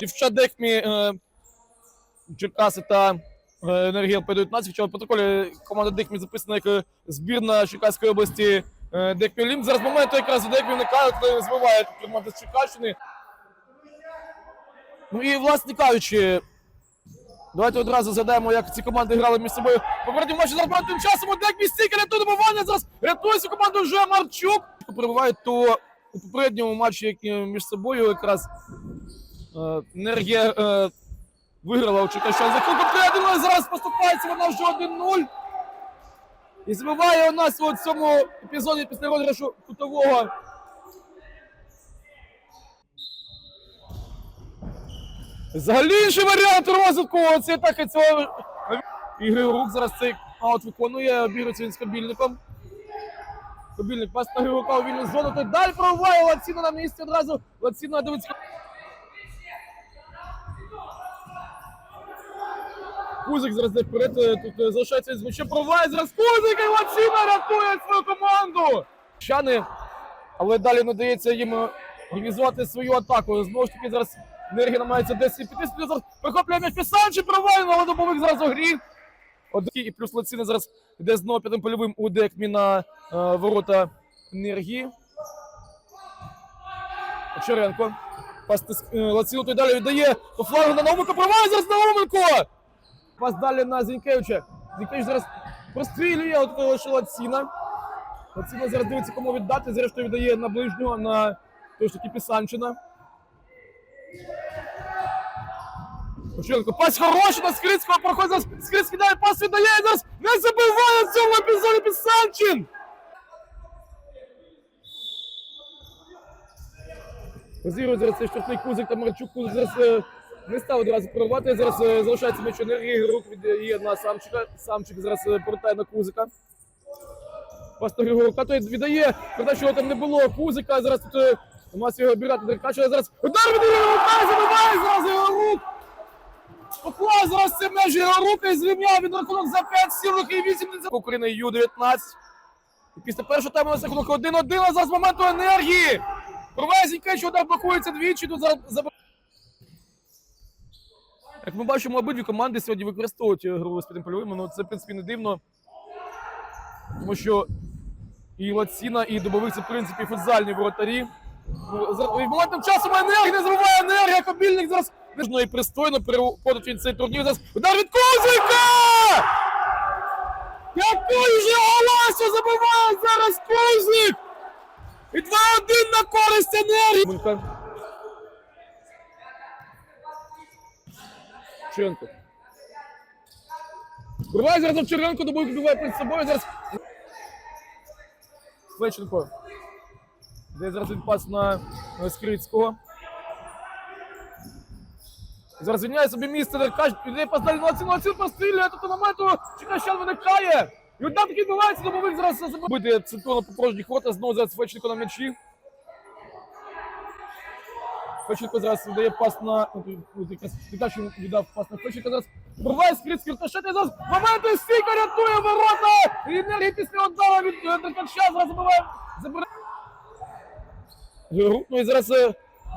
Дівчат Дехмі, е, Черкаси та Енергія П-19. Хоча в протоколі команда Дехмі записана як е, збірна Черкаської області е, Дехмі Олімп. Зараз моменту якраз у Дехмі виникає, збиває команда з Черкащини. Ну і, власне кажучи, давайте одразу згадаємо, як ці команди грали між собою. Попередньо матчі перед тим часом Дехмі стільки рятує добування. Зараз рятує цю команду вже Марчук. Перебуває то у попередньому матчі як, між собою якраз Енергія е, виграла у Черкащан. За попередила, зараз поступається вона вже 1-0. І забиває у нас у цьому епізоді після розіграшу кутового. Взагалі інший варіант розвитку цієї атаки цього. Ігри рук зараз цей аут виконує, обігрується він з кабільником. Кабільник пас на Григока у вільну зону. Той далі пробуває Лаціна на місці одразу. Лаціна дивиться. Кузик зараз йде вперед, е, тут е, залишається з м'ячем, проває зараз Кузик і Лаціна рятує свою команду. Щани, але далі не дається їм е, організувати свою атаку. Знову ж таки, зараз енергія намагається десь піти. Сюди Зараз м'яч Пісанчі, провалено, але добовик зараз у грі. Один і плюс Лаціна зараз йде знову п'ятим польовим у Декмі на е, ворота енергії. Очеренко. Пас е, Лаціну той далі віддає по флангу на Науменко. Провалює зараз Науменко! Пас далі на Зінкевича. Зінкевич зараз прострілює от що Лаціна. Лаціна зараз дивиться, кому віддати. Зрештою віддає на ближнього, на того ж таки Пісанчина. Очеренко. Пас хороший на Скрицького. Проходить зараз. Скрицький пас віддає. Зараз не забиває в цьому епізоді Пісанчин. Розігрує зараз цей штрафний Кузик та Марчук. Кузик зараз е, не став одразу прорвати. Зараз е, залишається м'яч енергії. Рук віддає на Самчика. Самчик зараз е, повертає на Кузика. Пастор Григорука той віддає. Передачу його там не було. Кузика зараз тут е, намагається його обіграти. Деркача зараз удар від Григорука забиває зразу його рук. Поклав зараз це межі його руки і звільняв від рахунок за 5 сілок і 8 України Ю-19. І після першого тайму на рахунок 1-1, а зараз моменту енергії. Провезенька, що удар блокується двічі, тут заб- Як ми бачимо, обидві команди сьогодні використовують гру з п'ятим польовим, ну це в принципі не дивно. Тому що і Лаціна, і Дубовик в принципі футзальні воротарі. Ну, за- і моментом часом енергія не забуває енергія, кобільник зараз ну, і пристойно переходить він цей турнір. Зараз удар від Кузика! Який же голасу забиває зараз Кузик! І 2-1 на користь енергії! Черенко. Вриває зараз Черенко, добує вбиває перед собою. Зараз. Флеченко. Де зараз він пас на на Скрицького. Зараз звільняє собі місце Деркач, пас далі на ціну, ціну пострілює, тут на моменту Чекащан виникає. І от там таки відбувається, добовик зараз забити центрона по порожніх ворота, знову зараз Флеченко на м'ячі. Феченко зараз видає пас на Деркач віддав пас на Феченко. Зараз пробиває Скрицький рикошет, і зараз моменти стійка рятує ворота. І енергія після удару від е, Деркача зараз забиває. забирає. Ну і зараз е,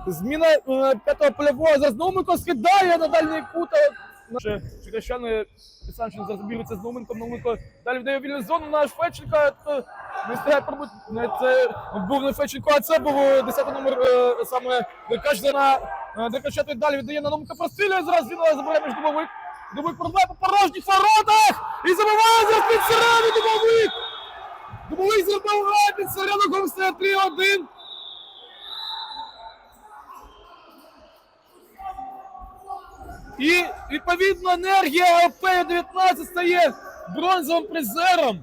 зміна е, п'ятого польового. Зараз Науменко скидає на дальній кут. Черкащани Пісанчин зараз з Науменком. Науменко далі віддає вільну зону на Феченка. Не встигає пробити. Це був не Феченко, а це був е, 10 номер е, саме Деркач на е, далі віддає на Науменка прострілює. Зараз він е, забирає між дубовик. Дубовик пробиває по порожніх воротах і забиває зараз під Дубовик. Дубовик забиває під середу, гол 3-1. І відповідно енергія ОП-19 стає бронзовим призером.